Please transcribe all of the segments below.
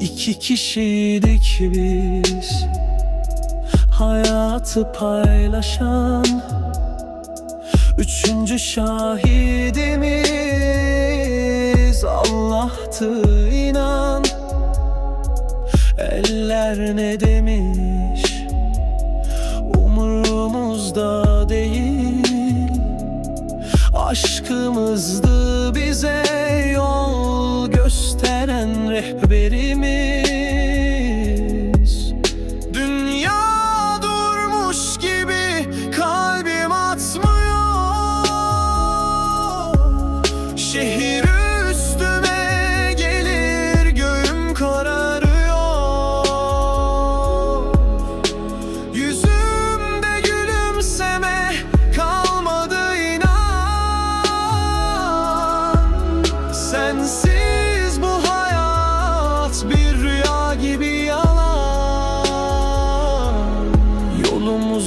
İki kişiydik biz. Hayatı paylaşan Üçüncü şahidimiz. Allah'tı inan. Eller ne demiş? Aşkımızdı bize yol gösteren rehberimiz. Dünya durmuş gibi kalbim atmıyor. Şehir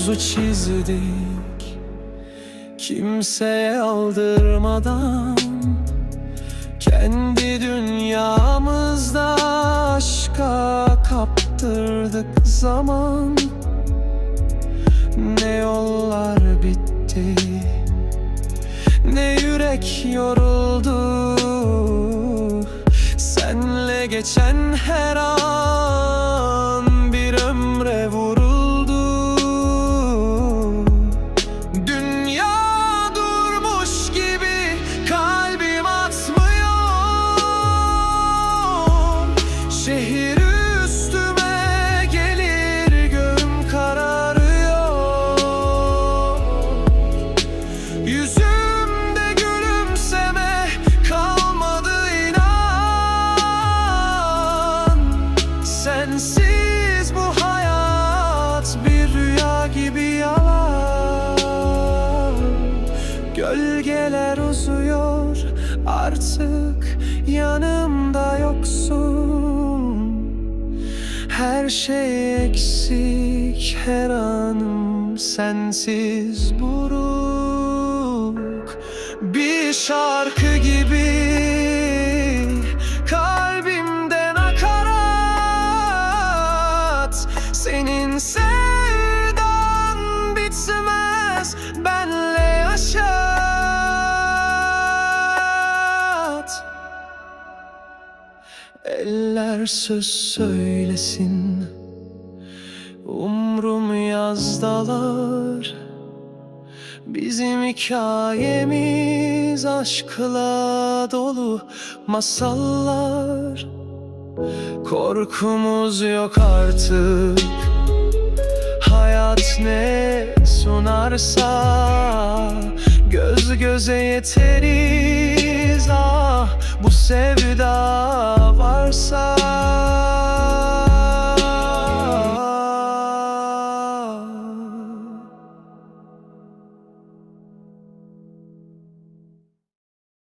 Yolumuzu çizdik. Kimseye aldırmadan Kendi dünyamızda aşka kaptırdık zaman. Ne yollar bitti Ne yürek yoruldu. Senle geçen her an Gölgeler uzuyor artık yanımda yoksun. Her şey eksik her anım sensiz buruk. Bir şarkı gibi Eller söz söylesin. Umrum yazdalar Bizim hikayemiz aşkla dolu masallar. Korkumuz yok artık. Hayat ne sunarsa Göz göze yeteriz. Ah Bu sevda side